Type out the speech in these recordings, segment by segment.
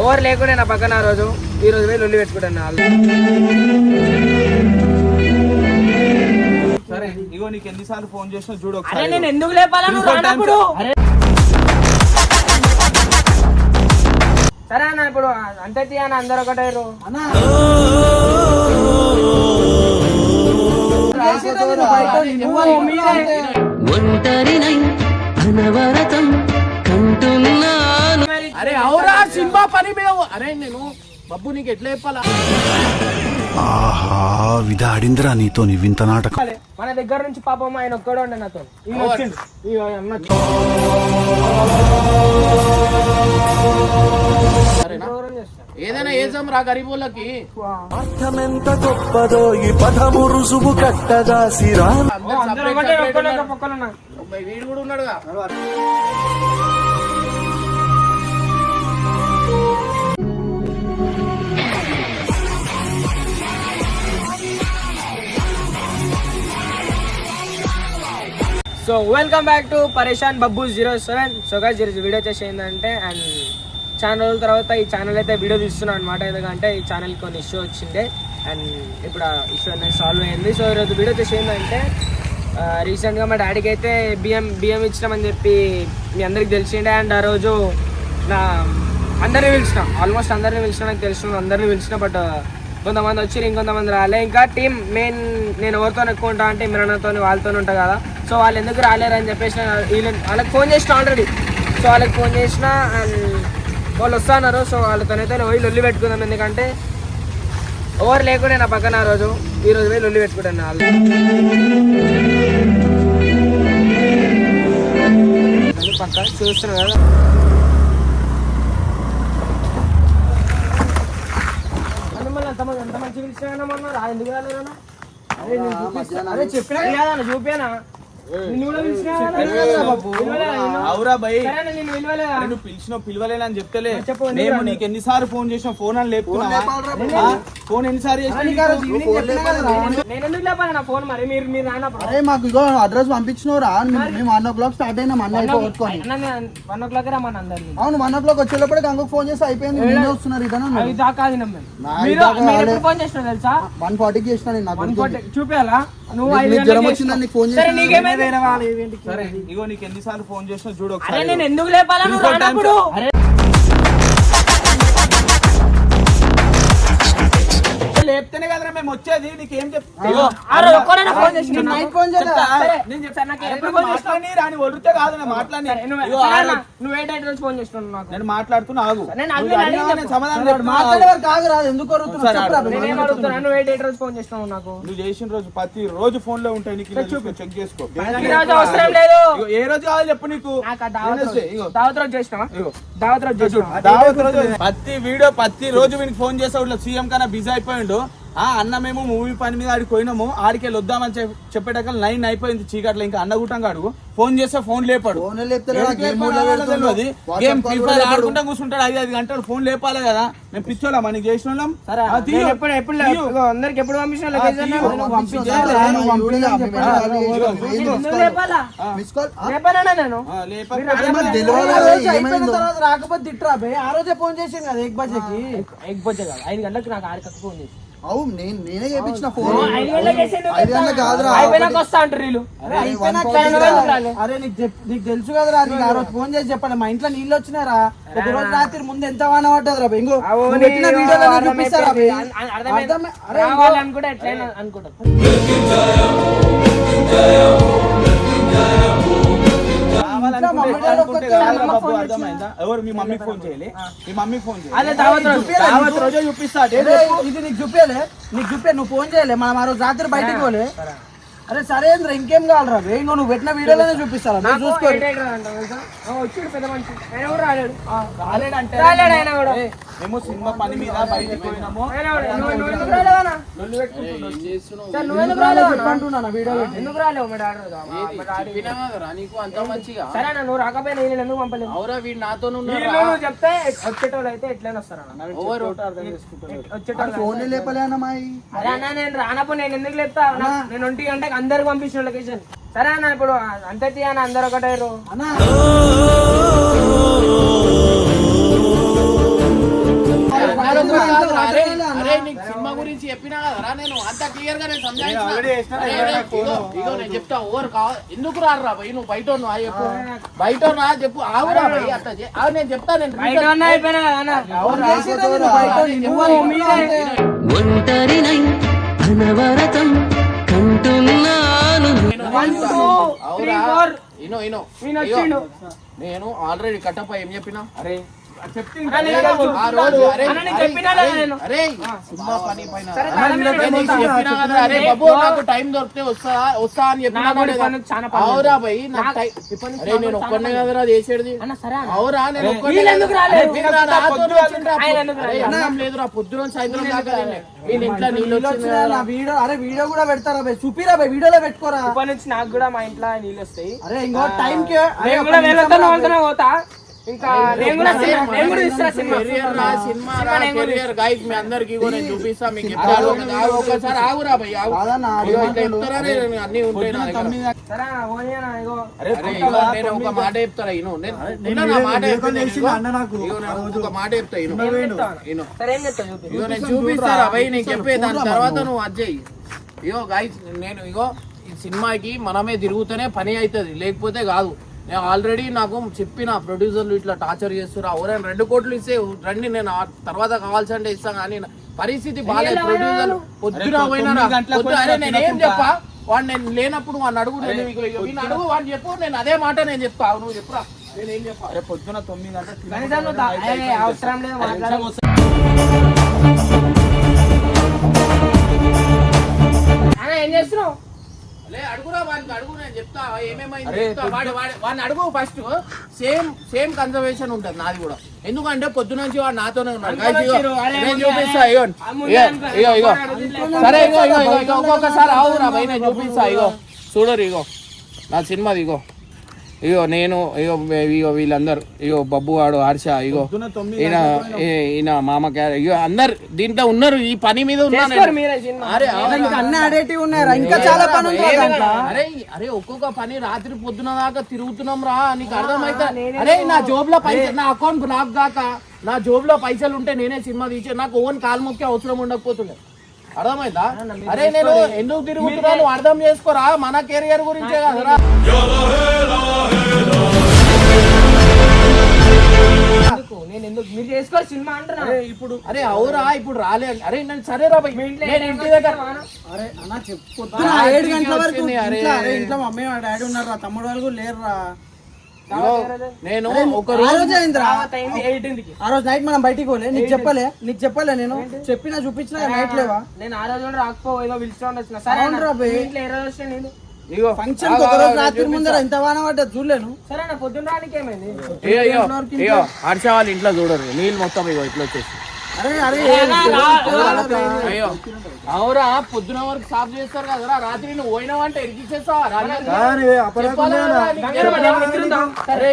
ఎవరు లేకుండా నా పక్కన ఆ రోజు. ఈ రోజు పోయి లొల్లి పెట్టుకుంటాను వాళ్ళు. సరే ఇగో నీకు ఎన్నిసార్లు ఫోన్ చేసినా చూడు అరే నేను ఎందుకు లేపాలా నువ్వు Three, four రానప్పుడు times. అరే. సరే అన్న ఇప్పుడు అంతే తీయన అందరు ఒంటరినై అనవరతం కంటున్నాను మరి అరే అవురా సినిమా పని మీద అరే నేను బబ్బు నీకు ఎట్లా చెప్పాలా? ఆహా విధాడిందిరా నీతో నీ వింత నాటకం. మన దగ్గర నుంచి పాపం ఆయన ఒక్కడే ఉండే నాతో. ఏదైనా ఏజం రా గరీబులకి అర్థమెంత గొప్పదో ఈ పదము రుజువు కట్టగా సిరా. వీడు కూడా ఉన్నాడుగా. So welcome back to Pareshan Babbu zero seven. So గా ఈరోజు వీడియో వచ్చేసి ఏంటంటే అండ్ చాలా రోజుల తర్వాత ఈ ఛానల్ అయితే వీడియో తీస్తున్నాను అనమాట ఎందుకంటే ఈ ఛానల్ కొన్ని ఇష్యూ వచ్చిండే అండ్ ఇప్పుడు ఆ ఇష్యూ అనేది సాల్వ్ అయింది. సో ఈరోజు వీడియో వచ్చేసి ఏంటంటే రీసెంట్గా మా డాడీకి అయితే బియ్యం బియ్యం ఇచ్చినామని చెప్పి మీ అందరికి తెలిసిండే. అండ్ ఆ రోజు నా అందరిని పిలిచిన. ఆల్మోస్ట్ అందరిని పిలిచిన నాకు తెలిసిన అందరిని పిలిచిన బట్ కొంతమంది వచ్చి ఇంకొంతమంది రాలే. ఇంకా టీం మెయిన్ నేను ఎవరితో ఎక్కువ ఉంటా అంటే ఇమ్రాన్తో వాళ్ళతో ఉంటా కదా. సో వాళ్ళు ఎందుకు రాలేరని చెప్పేసి వాళ్ళకి ఫోన్ చేసిన ఆల్రెడీ సో వాళ్ళకి ఫోన్ చేసిన అండ్ వాళ్ళు వస్తున్నారు. సో వాళ్ళతోనైతే నేను పోయి లొల్లి పెట్టుకుందాం. ఎందుకంటే ఎవరు లేకుండా నా పక్కన ఆ రోజు. ఈ రోజు పోయి లొల్లి పెట్టుకుంటాను వాళ్ళు పక్క చూస్తున్నారు కదా. అంతమంది ఎంత మంచి పిలిచినా మొన్న రా ఎందుకు రాలేదన్నా? అరే నేను చూపిస్తా. అరే చెప్పినా కదా చూపానా? అవురా భయ్. నువ్వు పిలిచిన పిలవలేని అని చెప్తలే. నేను రాలేదు? నీకు ఎన్నిసార్లు ఫోన్ చేసిన ఫోన్ అని లేపుకున్నావా ఆ? ఫోన్ ఎన్నిసార్లు చేసినా? నేను మాకు ఇగో అడ్రస్ పంపించినవరా మేము వన్ ఓ క్లాక్ స్టార్ట్ అయినాం అన్న అయిపోగొట్టుకొని వన్ ఓ క్లాక్ రమ్మని అందరినీ? అవును వన్ ఓ క్లాక్ వచ్చేటప్పటికి అంకొక ఫోన్ చేసి అయిపోయింది. నేనే వస్తున్నారు ఇదన అవి దాకా ఆగినాం మేము. నా మీరు ఇదాకా మీరు ఆగలే. ఎప్పుడు ఫోన్ చేసినావు తెలుసా? వన్ ఫార్టీకి చేసిన నేను చూపించాలా నువ్వు ఫోన్ సరే నీకేమైంది సరే ఇగో నీకు ఎన్నిసార్లు ఫోన్ చేసినా చూడు ఒకసారి. నేను ఎందుకు లేపాలా? నువ్వు Three, four రానప్పుడు. లేపితేనే కదరా మేము వచ్చేది. నీకేం నేను చెప్తాను రాని కాదు నేను మాట్లాడి సరే, నువ్వు ఏ ఫోన్ చేస్తున్నావు నేను మాట్లాడుతున్నా ఆగు. సమాధానం కాదు రాదు ఎందుకు. నువ్వు ఏ డేట్ రోజు ఫోన్ చేస్తున్నావు నాకు? నువ్వు చేసిన రోజు ప్రతి రోజు ఫోన్లో ఉంటాయి నీకు చెక్ చేసుకో. అవసరం లేదు. ఏ రోజు కావాలి చెప్పు నీకు? దావత్ రోజు. దావత్ రోజు చేసినావా. దావత్ ప్రతి వీడియో ప్రతి రోజు వీనికి ఫోన్ చేసా ఇట్లా సీఎం కన్నా బిజీ అయిపోయిండు. ఆ అన్న మేము మూవీ పని మీద ఆడికి పోయినాము. ఆడికి వెళ్ళి వద్దామని చెప్- చెప్పేటక్కడ నైన్ అయిపోయింది చీకట్లో. ఇంకా అన్న గుట్టంగా అడుగు ఫోన్ చేస్తే ఫోన్ లేపాడు. గేమ్ లేపాడు లో వాళ్ళ పెడుతుండు. తెలియదు. వాట్సాప్ గేమ్ కాల్ ఫ్రీ కూడా ఫైర్ లేపాడు. ఆడుకుంటా కూర్చుంటాడు. ఐదు ఐదు గంటలు ఫోన్ లేపాలి కదా. మేము పిచ్చోళ్ళం మనకి చేసిన వాళ్ళం అందరికి ఎప్పుడు రాకపోతే తిట్టరా బే? ఆ రోజే ఫోన్ చేసింది కదా ఎగ్ బజేకి ఎగ్ బొచ్చ కాదు. ఐదు గంటలకు నాకు ఆడికి ఫోన్ చేసి అవును నేను నేనే చేపించిన ఫోన్. ఐదు గంటలకు కాదురా. అరే, నీకు నీకు తెలుసు కదరా నీకు ఆ రోజు ఫోన్ చేసి చెప్పాలి మా ఇంట్లో నీళ్ళు వచ్చినారా ఒక రోజు రాత్రి ముందు ఎంత వాన పడ్డది రా ఇంకో అవును, నువ్వు పెట్టిన వీడియోలో చూపిస్తారా. అర్థమే- అరే ఎట్లయినా అనుకుంటాం. బాబు, అర్థమైందా? ఎవరు మీ మమ్మీకి ఫోన్ చేయాలి? మీ మమ్మీకి ఫోన్ చేయాలి. దావత్ రోజు. చూపిస్తా. ఇది నీకు చూపేలే నీకు చూపే నువ్వు ఫోన్ చేయలే. మనం ఆ రోజు రాత్రి బయటికి పోలే. అరే సరేంద్ర ఇంకేం కావాలరా? ఇంకో నువ్వు పెట్టిన వీడియోలోనే చూపిస్తారా? నువ్వు చూసుకో ఎయిట్ ఎయిట్ రాదంట తెలుసా? ఆ, వచ్చిండు పెద్ద మనిషి. ఆయన కూడా రాలేడు? రాలేడంటే రాలేడు ఆయన కూడా. ఏ, మేము సినిమా పని మీద బయటికి పోయినాము. సార్ నువ్వు రాలేవు ఎందుకు రాలేవు? నీకు? అంత మంచిగా? సరే రాకపోయినా నేను ఎందుకు పంపలేదు? అవురా వీడు నాతో వీళ్ళు నువ్వు చెప్తే వచ్చేటోళ్ళు అయితే ఎట్లయినా వస్తారన్న వచ్చేటోళ్ళు ఫోన్ లేపలే అన్నమాయి అరే అన్న నేను రానప్పుడు నేను ఎందుకు లేపుతా? నేను ఒంటి గంటకి అందరు పంపించిన లొకేషన్ సరే అన్న ఇప్పుడు అంతే తీయన? అందరు ఒకటే సినిమా గురించి చెప్పినా కదరా నేను. అంత క్లియర్గా నేను సంజాయించిన చెప్తా ఓవర్ కావాలి ఎందుకు రారు రా నువ్వు బయట చెప్పు. బయట ఉన్నా చెప్పు. ఆవురా అట్లా నేను చెప్తా నేను అనవరతం వచ్చిండు. నేను ఆల్రెడీ కట్టప్ప ఏం చెప్పినా? అరే. నీకు టైం దొరికితే వస్తా వస్తా అని చెప్పినా అవురా. భయ్ అరే నేను ఒక్కనే కదరా చేసేది. అవురా నేను అరే, లేదురా పొద్దున సాయంత్రం దాకా వీడియో అరే వీడియో కూడా పెడతారా చూపిరా వీడియోలో పెట్టుకోరా? ఇప్పటి నుంచి నాకు కూడా మా ఇంట్లో నీళ్ళు వస్తాయి. అరే ఇంకో టైం కి పోతా. ఇంకా నేను కూడా సినిమా- నేను కూడా ఇస్తా సినిమా. కెరియర్ రా సినిమా రా సినిమా నేను కూడా కెరియర్ గైస్ మీ అందరికి కూడా నేను చూపిస్తా మీకు చెప్తాను ఆగు, ఒక్కసారి ఆగురా భయ్ ఆగు. అన్ని ఉంటాయి నా దగ్గర. సరే అన్న, పోనీ అన్న, ఇగో. అరే ఇగో నేను ఒక మాట చెప్తారా ఇను? నేను ఉన్నా నా మాట ఒక మాట చెప్తా ఇను. ఇను. సరే ఏం చెప్తావు? చూపి ఇగో నేను చూపిస్తారా భయ్ నేను చెప్పే దాని తర్వాత నువ్వు. అజ్జయ్. ఇగో గైస్ నేను ఇగో ఈ సినిమాకి మనమే తిరుగుతూనే పని అవుతుంది లేకపోతే కాదు. నేను ఆల్రెడీ నాకు చెప్పిన ప్రొడ్యూసర్లు ఇట్లా టార్చర్ చేస్తున్నా ఎవరైనా రెండు కోట్లు ఇస్తే రండి నేను తర్వాత కావాల్సింటే ఇస్తాను కానీ పరిస్థితి బాగాలేదు ప్రొడ్యూసర్ పొద్దున పోయినా అరే నేను ఏం. చెప్పా? వాడు నేను లేనప్పుడు వాడిని అడుగు నేను అడుగు వాడిని చెప్పు నేను అదే మాట నేను చెప్తా. నువ్వు చెప్పురా. నేను ఏం చెప్పా? పొద్దున తొమ్మిది అవసరం లేదు చెప్తా ఏమేమైంది చెప్తా. వాడు వాడు వాడిని అడుగు ఫస్ట్ సేమ్ సేమ్ కన్జర్వేషన్ ఉంటుంది నాది కూడా. ఎందుకంటే పొద్దు నుంచి వాడు నాతోనే ఉన్నాడు. నేను చూపిస్తా ఇగో. ఇగో. ఇగో ఇగో. అనుకో. సరే ఇగో ఇగో ఇగో ఇగో ఒక్కొక్కసారి ఆవురా భయ్ నేను చూపిస్తా ఇగో. చూడరు ఇగో. నా సినిమాది ఇగో. ఇగో నేను ఇగో ఇగో వీళ్ళందరూ ఇగో బబ్బు వాడు హర్ష ఇగో ఈయన ఈయన మామ క్యారె ఇగో అందరు దీంట్లో ఉన్నారు ఈ పని మీద అరే అరే, అవురా. ఇంకా అన్ని అడేటివి ఉన్నాయరా ఇంకా చాలా పని ఉంది రా దాంట్లో. అరే అరే ఒక్కొక్క పని రాత్రి పొద్దున దాకా తిరుగుతున్నాం రా నీకు అర్థమైతే అరే నా జోబ్లో పైసలు నా అకౌంట్ బ్లాక్ దాకా నా జోబ్లో పైసలు ఉంటే నేనే సినిమా తీసే నాకు ఓన్ కాలు మొక్కే అవసరం ఉండకపోతుండే. అర్థమైందా? అరే నేను ఎందుకు తిరుగుతున్నాను అర్థం చేసుకోరా? మన కెరియర్ గురించే కదరా. నేను ఎందుకు? మీరు సినిమా అంటున్నా. ఇప్పుడు అరే అవురా ఇప్పుడు రాలే. అరే నేను సరే రా భయ్. నేను ఇంటి దగ్గర అరే అన్న చెప్పు. ఏడు గంటల వరకు అరే. ఇంట్లో మమ్మీ మా డాడీ ఉన్నారు రా తమ్ముడు వాళ్ళు లేరు రా నేను ఒక రోజు ఆ రోజు నైట్ మనం బయటికి పోలే. నీకు చెప్పలే? నీకు చెప్పలే నేను. చెప్పినా చూపించినా నైట్ లేవా? నేను ఆ రోజు రాకపో ఏదో వచ్చిన సరే నేను? ఇగో ఫంక్షన్ ఒక రోజు రాత్రి ముందర ఇంత వాన పడ్డది చూడలేను. సరే అన్న పొద్దున్న రానికి ఏమైంది ఇగో ఇగో ఇగో హర్ష వాళ్ళ ఇంట్లో చూడరు. నీళ్ళు మొత్తం ఇగో ఇట్లా వచ్చేసి అవురా పొద్దున వరకు సాఫ్ చేస్తారు కదరా రాత్రి నువ్వు పోయినావంటే ఎరికిచ్చేస్తావా? చెప్పాలా కదా, నీకు గంగన్న మన చెప్పాలా? నిద్ర ఉందా? అరే,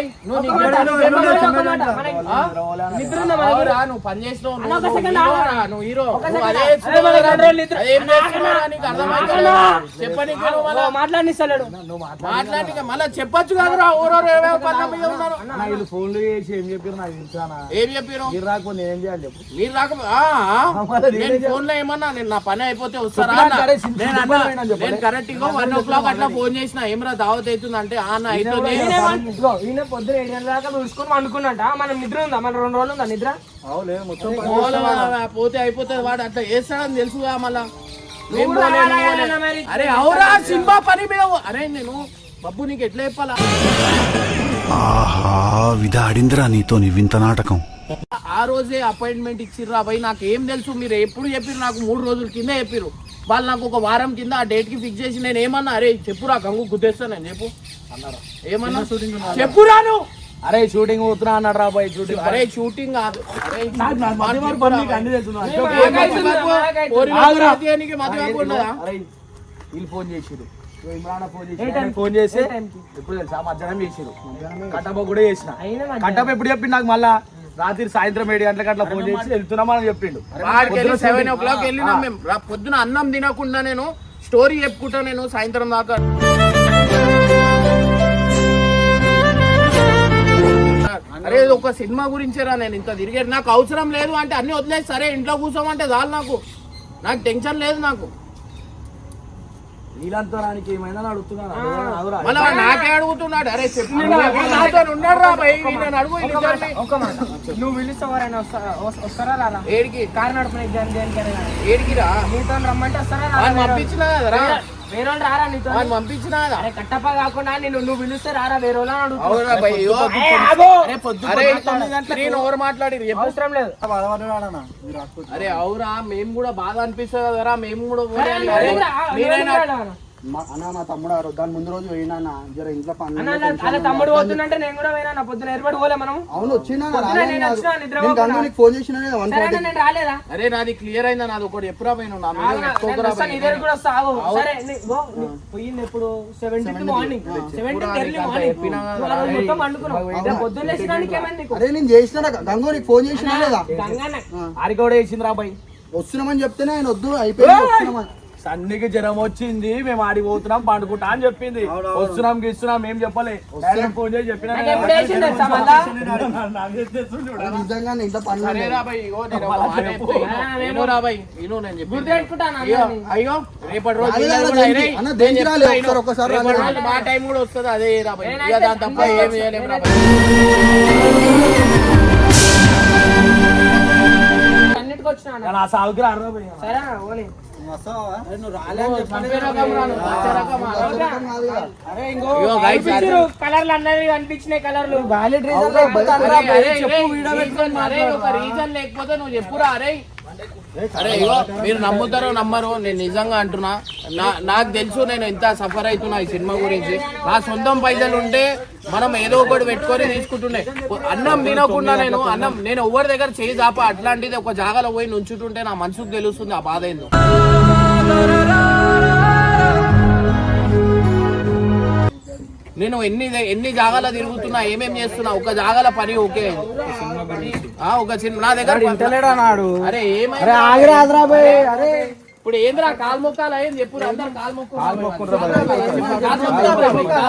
నువ్వు పని చేసినావు నువ్వు హీరో. నువ్వు మళ్ళా మాట్లాడిస్తాడు మాట్లాడి మళ్ళా చెప్పొచ్చు కదరా ఊరో ఉన్నారు. ఫోన్లు చేసి ఏం చెప్పారు నాకు తెలుసానా ఏం చెప్పారు మీరు రాకపోతే ఏం చేయాలి చెప్పు. మీరు. నేను ఫోన్లో ఏమన్నా నేను నా పని అయిపోతే వస్తారా నేను కరెక్ట్గా వన్ ఓ క్లాక్ అట్లా ఫోన్ చేసిన ఏమరా దావత్ అవుతుంది అంటే ఆ ఇదిగో, ఈయన పొద్దున ఏడు గంటల దాకా చూసుకొని అనుకున్నట మనం నిద్ర ఉందా? మన రెండు రోజులు ఉందా నిద్ర? పోతే అయిపోతుంది వాడు అట్లా చేస్తాడని తెలుసుగా మళ్ళా. అరే అవురా సినిమా పని మీద అరే నేను బబ్బు నీకు ఎట్లా చెప్పాలా? ఆహా విధాడిందిరా నీతో నీ వింత నాటకం. ఆ రోజే అపాయింట్మెంట్ ఇచ్చిర్రా. భయ్ నాకు ఏం తెలుసు మీరు ఎప్పుడు చెప్పిర్రు నాకు మూడు రోజుల కింద చెప్పిర్రు. వాళ్ళు నాకు ఒక వారం కింద ఆ డేట్కి ఫిక్స్ చేసి నేను ఏమన్నా అరే చెప్పురా గంగు గుద్దేస్తా నేను చెప్పు. ఏమన్నా? చెప్పురా నువ్వు. అరే షూటింగ్ పోతున్నా అన్నాడు రా బాయ్ షూటింగ్ అరే షూటింగ్ కాదు. వీళ్ళు ఫోన్ చేసిరు ఫోన్ చేసి ఎప్పుడు తెలుసా మధ్యాహ్నం చేసిరు కట్టప్ప కూడా చేసిన. కట్టప్ప ఎప్పుడు చెప్పిండు నాకు మళ్ళా? రాత్రి సాయంత్రం ఏడు గంటలకు అట్లా ఫోన్ చేసి వెళ్తున్నామని చెప్పిండు. సెవెన్ ఓ. క్లాక్ వెళ్ళినాం మేము. పొద్దున అన్నం తినకుండా నేను స్టోరీ చెప్పుకుంటా నేను సాయంత్రం దాకా. అరే ఒక సినిమా గురించేరా నేను ఇంత తిరిగేది. నాకు అవసరం లేదు అంటే అన్ని వదిలేసి సరే ఇంట్లో కూర్చోమంటే చాలు నాకు. నాకు టెన్షన్ లేదు నాకు. నీలంతరానికి ఏమైనా అడుగుతున్నాను నాకే అడుగుతున్నాడు. అరే నువ్వు పిలిస్తే ఎవరైనా వస్తారా వస్- వస్తారా రారా? ఏడికి? కారు నడుపునే దేనికైనా. ఏడికి రా రమ్మంటే వస్తారా పంపించినా కదరా వేరే వాళ్ళు రారా నీతో వాడిని పంపించినా కదా. అరే కట్టప్ప కాకుండా నేను నువ్వు పిలిస్తే రారా? వేరే మాట్లాడి అవసరం లేదు. అరే అవురా మేము కూడా బాధ అనిపిస్తుంది కదరా మేము కూడా అన్న మా తమ్ముడు ఆ రోజు దాని ముందు రోజు పోయినా జర ఇంట్లో పని అన్న అలా- అలా తమ్ముడు పోతుందంటే నేను కూడా పోయినా నా పొద్దున ఏర్పాటు పోలే మనం. అవును వచ్చినా నేను వచ్చినా నిద్ర. నీకు ఫోన్ చేసినా వన్ సరే అన్న, నేను రాలేదా? అరే నాది క్లియర్ అయిందా నాది ఒకటి ఎప్పుడా పోయినా నా మీద ఆగు, నేను పెట్టుకోకురా వస్తాను, భయ్. నీ దగ్గరికి కూడా ఆగు. సరే నీ- ఓ, నీ పోయింది ఎప్పుడు? Seventeenth morning seventeenth early morning చెప్పినా నువ్వు ఆ రోజు మొత్తం పండుకున్నావు రేపు పొద్దున్న లేచినానికి ఏమైంది నీకు? అరే నేను చేసిన గంగో నీకు ఫోన్ చేసినా లేదా? గంగానే. ఆడికి కూడా వేసింది రా బాయ్ వస్తున్నామని చెప్తేనే ఆయన వద్దు అయిపోయింది వస్తున్నామని. సన్నికి జ్వరం వచ్చింది మేము ఆడికి పోతున్నాం పండుకుంటా అని చెప్పింది. వస్తున్నాం గీస్తున్నాం ఏం చెప్పలే. ఫోన్ చేసి చెప్పినా అయ్యో, రేపటి రోజు మా టైం కూడా వస్తుంది అదే రా భయ్. నేనైతే ఇక దాని తప్ప ఏం చేయలేము సరే అన్న, కలర్లు అన్నది కనిపించినాయి కలర్లు వ్యాలిడ్ అరే, అరే, reason, అరే, ఒక రీజన్ లేకపోతే నువ్వు చెప్పురా అరే అరే ఇగో మీరు నమ్ముతారో నమ్మరు నేను నిజంగా అంటున్నా. నా నాకు తెలుసు నేను ఎంత సఫర్ అవుతున్నా ఈ సినిమా గురించి. నా సొంతం పైసలు ఉంటే మనం ఏదో ఒకటి పెట్టుకొని తీసుకుంటుండే. అన్నం తినకుండా నేను అన్నం నేను ఎవరి దగ్గర చేయి చాప అట్లాంటిది ఒక జాగాలో పోయి నుంచుంటుంటే నా మనసుకు తెలుస్తుంది ఆ బాధ ఏందో. నేను ఎన్ని ఎన్ని జాగాలో తిరుగుతున్నా ఏమేం చేస్తున్నా ఒక జాగాల పని ఓకే. ఒక చిన్న నా దగ్గర అరే ఆగిరాదురా బాయ్. అరే. ఇప్పుడు ఏంద్రా కాలు మొక్కాలా? ఏం చెప్పు అందరు కాలు మొక్కు కాలు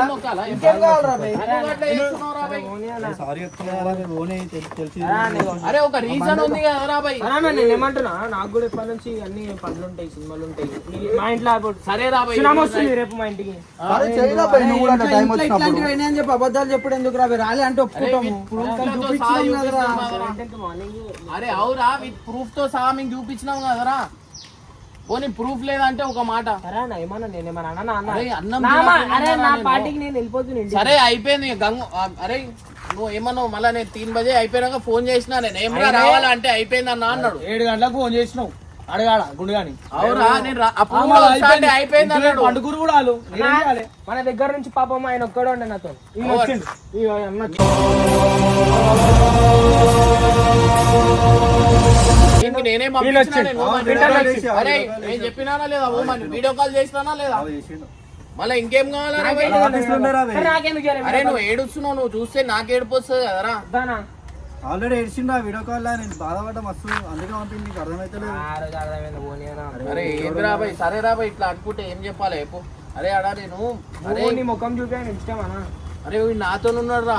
మొక్కాలా? అరే ఒక రీజన్ ఉంది అన్నా నేను ఏమంటున్నా? నాకు కూడా ఇప్పటి నుంచి అన్ని పనులు ఉంటాయి సినిమాలు ఉంటాయి. మా ఇంట్లో సరే రా భయ్ సునామీ వస్తుంది రేపు మా ఇంటికి. ఇట్లాంటివి అని చెప్పి అబద్ధాలు చెప్పుడు ఎందుకు రా రాలే అంటే ఒప్పుకుంటాము. అరే అవురా విత్ ప్రూఫ్తో సహా మీకు చూపించినాం కదరా పోనీ ప్రూఫ్ లేదంటే ఒక మాట. సరే అన్న ఏమన్నా నేను ఏమన్నా అన్నా అన్న అరే అన్నం నా మా- తినకుండా అరే నా నేను- పార్టీకి నేను వెళ్ళిపోతున్నా ఇంటికి. సరే అయిపోయింది గంగు ఆ, అరే నువ్వు ఏమన్నావు? మళ్ళీ నేను తీన్ బజే అయిపోయినాక ఫోన్ చేసినా నేను. ఏమన్నా రావాలంటే అయిపోయింది అన్న అన్నాడు. ఏడు గంటలకు ఫోన్ చేసినావు. అడగాడ గుండుగాని. చేయాలి? మన దగ్గర నుంచి పాపం ఆయన ఒక్కడే ఉండే నాతో. నేనేం చెప్పినానా లేదా? ఓమని వీడియో కాల్ చేసినానా లేదా? మళ్ళీ ఇంకేం చేయలేదు? అరే నువ్వు ఏడుస్తున్నావు నువ్వు చూస్తే నాకు ఏడుపు వస్తుంది కదరా. దానా? ఆల్రెడీ ఏడ్చిండు ఆ వీడియో కాల్ నేను బాధపడ్డా మస్తు. అందుకే పంపింది నీకు అర్థమైతలేదు. అన్న. అరే ఏంది రాబాయ్ సరే రాబాయ్ ఇట్లా అనుకుంటే ఏం చెప్పాలి చెప్పు. అరే అడా నేను అరే. ఓ, నీ ముఖం చూపాను ఇష్టం అన్న అరే వీడు నాతో ఉన్నాడు రా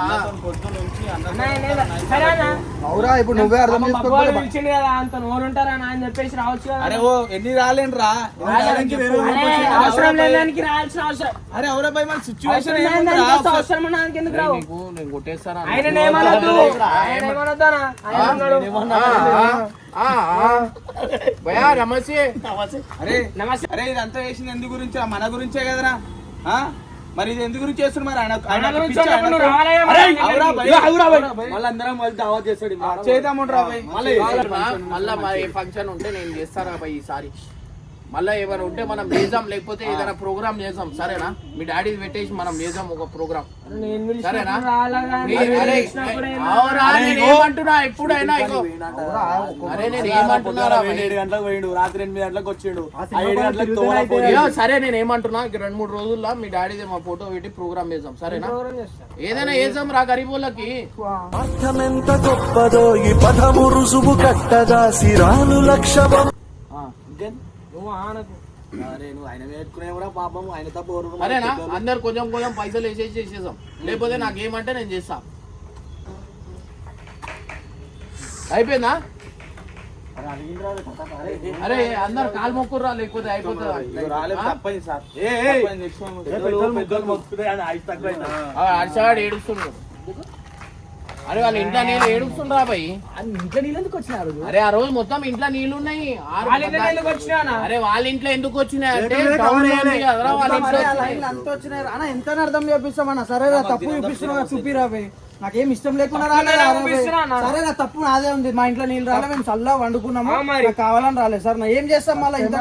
అవురా ఇప్పుడు నువ్వే అర్థం మగవాళ్ళు పిలిచిండు కదా అంత నోరు ఉంటారా అన్న అని చెప్పేసి రావచ్చు కదా. అరే ఓ ఎన్ని రాలేండ్రా? అరే, అవసరం రావాల్సిన అవసరం. అరే ఎవరో భయ్ మన సిచ్యువేషన్ అవసరం ఎందుకు రావు? నేను కొట్టేస్తానా? ఆయన ఏమనొద్దు. ఆయన. భయా నమస్తే. అరే నమస్తే. అరే ఇదంతా చేసింది ఎందుకు గురించి మన గురించే కదరా? ఆ? మరి ఇది ఎందుకు గురించి చేస్తున్నారు మరి? ఆయన. మళ్ళీ అందరం మళ్ళీ దావత్ చేస్తాడు. చేద్దామంటారా మళ్ళీ ఫంక్షన్ ఉంటే నేను చేస్తారా భయ్ ఈసారి? మళ్ళా ఏమైనా ఉంటే మనం చేద్దాం లేకపోతే ఏదైనా ప్రోగ్రామ్ చేద్దాం. సరేనా? మీ డాడీ పెట్టేసి మనం చేద్దాం ఒక ప్రోగ్రామ్ సరేనా? ఏమంటున్నా? ఎప్పుడైనా ఇగో. అరే నేను ఏమంటున్నారా భయ్? ఏడు గంటలకు పోయిండు రాత్రి ఎనిమిది గంటలకు వచ్చిండు. ఏడు గంటలకు సరే నేను ఏమంటున్నా? ఇక రెండు మూడు రోజుల్లో మీ డాడీది మా ఫోటో పెట్టి ప్రోగ్రామ్ చేద్దాం. సరేనా. ఏదైనా చేద్దాం రా గరీబులకి అర్థమెంత గొప్పదో ఈ పదము రుజువు కట్టగా సిరాలు ఇంకేం? నువ్వు ఆనకు. అరే నువ్వు ఆయన పెట్టుకునే కూడా పాపం ఆయన తప్ప ఎవరు అందరు కొంచెం కొంచెం పైసలు వేసేసి చేసేసాం లేకపోతే నాకేమంటే నేను చేస్తా. అయిపోయిందా? అరే అందరు కాలు మొక్కుర్రా లేకపోతే అయిపోతుంది? రాలేదు తప్పని సార్. ఏడుస్తుండ్రు అరే వాళ్ళ ఇంట్లో నీళ్ళు ఏడుస్తుండ్రా భయ్. ఇంట్లో నీళ్ళు ఎందుకు వచ్చినారు అరే ఆ రోజు మొత్తం ఇంట్లో నీళ్ళు ఉన్నాయి. వచ్చినా అరే వాళ్ళ ఇంట్లో ఎందుకు వచ్చినాయి? అంటే వచ్చినాయి. అన్న ఎంత అర్థం చేపిస్తామన్నా. సరే తప్పు చూపిస్తున్నా చూపిరా బే నాకేం ఇష్టం లేకుండా రాలేదు రా బే. సరే నా తప్పు నాదే ఉంది. మా ఇంట్లో నీళ్ళు రాలే మేము చల్లగా వండుకున్నాము. నాకు కావాలని రాలేదు సార్. నా ఏం చేస్తాం మళ్ళీ ఇంత?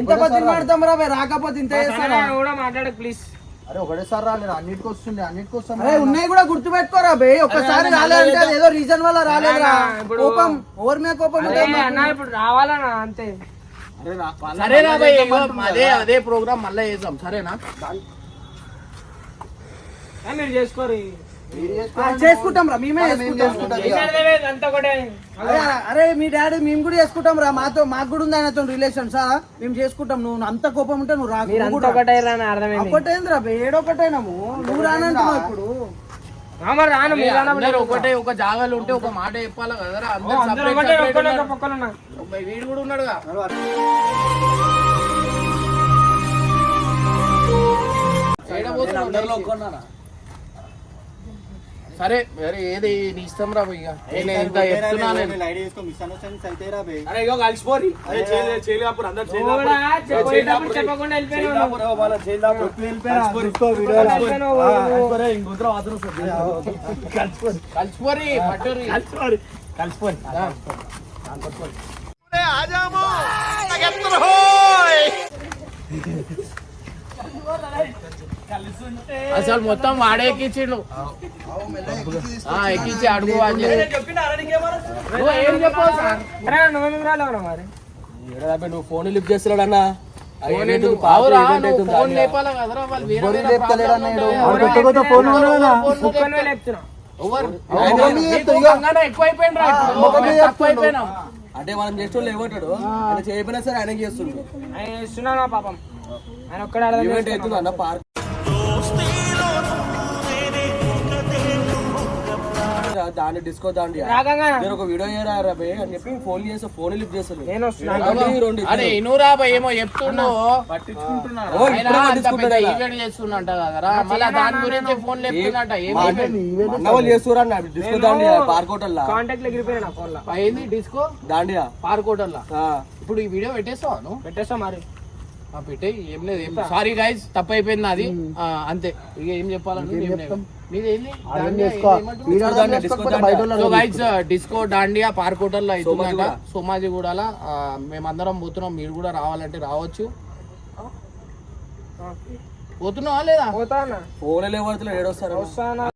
ఎంత బతిని మాడతాం రా రాకపోతే ఇంత కూడా మాట్లాడకు ప్లీజ్ అరే ఒకటేసారి రాలేదు అన్నిటికి వస్తుంది అన్నిటికి వస్తాం అరే ఉన్నాయి కూడా గుర్తు పెట్టుకోరా బే ఒక్కసారి రాలేదంటే అది ఏదో రీజన్ వల్ల రాలేదురా. ఇప్పుడు- కోపం ఎవరి మీద కోపం ఇప్పుడు రావాలన్నా అంతే. సరేనా అదే అదే ప్రోగ్రామ్ మళ్ళీ చేద్దాం సరేనా? మీరు చేసుకోరు చేసుకుంటాం. రా మేమే అరే అరే మీ డాడీ మేము కూడా చేసుకుంటాం రా. మాతో మాకు కూడా ఉంది ఆయనతో రిలేషన్ సార్ మేము చేసుకుంటాం. నువ్వు అంత కోపం ఉంటే నువ్వు రా మీరు అంతా ఒకటే అని అర్థమైంది. ఒకటేంద్రా బే ఏడొకటేనాము నువ్వు రానంటున్నావు ఇప్పుడు. ఒకటే ఒక జాగాలు ఉంటే ఒక మాట చెప్పాలి కదరా? అందరూ అందరూ separate ఒకటే separate ఒక్కరు ఉన్నారు. ఒక పక్కన ఉన్నా అబ్బాయి వీడు కూడా ఉన్నాడుగా ఏడ పోతున్నావు? సరే మరి ఏది నీ ఇష్టం రా ఇక. నేను ఇంత చెప్తున్నా నేను. లైట్ చేసుకో మిస్ అండర్స్టాండింగ్స్ అయితే రా బే. అరే ఇగో కలిసిపోరి. అరే చేయలే చేయలే అప్పుడు అందరు నువ్వు. కలిసిపోరి పట్టురి అసలు మొత్తం వాడే ఎక్కించిండు. ఆ, ఎక్కించి అడుగు అని చెప్పి నువ్వు ఏం చెప్పావు సార్? అరే నువ్వు రాలేవు మరి? నువ్వు ఫోన్ లిఫ్ట్ వాళ్ళు? ఇప్పుడు. తక్కువైపోయినాం. అంటే మనం చేసిన లేవటాడు ఆయన చేయకపోయినా సరే ఆయన చేస్తుంది ఆయన ఇస్తున్నాను పాపం. ఆయన ఒక్కడే అన్న? పార్క్ దాన్ని డిస్కో దాండి రాగంగా నేను ఒక వీడియో చేయరా బే అని చెప్పి ఫోన్ చేస్తే ఫోన్ లిఫ్ట్ చేస్తాను నేను అరే ఇనురా ఏమో కదా. ఈవెంట్ కదరా మళ్ళీ దాని గురించి ఫోన్ చేస్తురా అన్న డిస్కో దాండి పార్క్ హోటల్ కాంటాక్ట్లో. ఎగిరిపోయినా నా ఫోన్లో. అయింది డిస్కో దాండియా పార్క్ హోటల్లా ఆ. ఇప్పుడు ఈ వీడియో పెట్టేస్తావా నువ్వు? పెట్టేస్తా మరి. ఆ, పెట్టేయ్ ఏం లేదు సారీ గైస్ తప్పు అయిపోయింది నాది ఆ, అంతే. ఇక ఏం చెప్పాలని? డిస్కో దాండియా పార్క్ హోటల్లో అవుతుందంట. సోమాజిగూడలో మేమందరం పోతున్నాం. మీరు కూడా రావాలంటే రావచ్చు. పోతున్నావా లేదా? పోతా అన్న ఫోన్ లేవడుతున్నా ఏడొస్తారు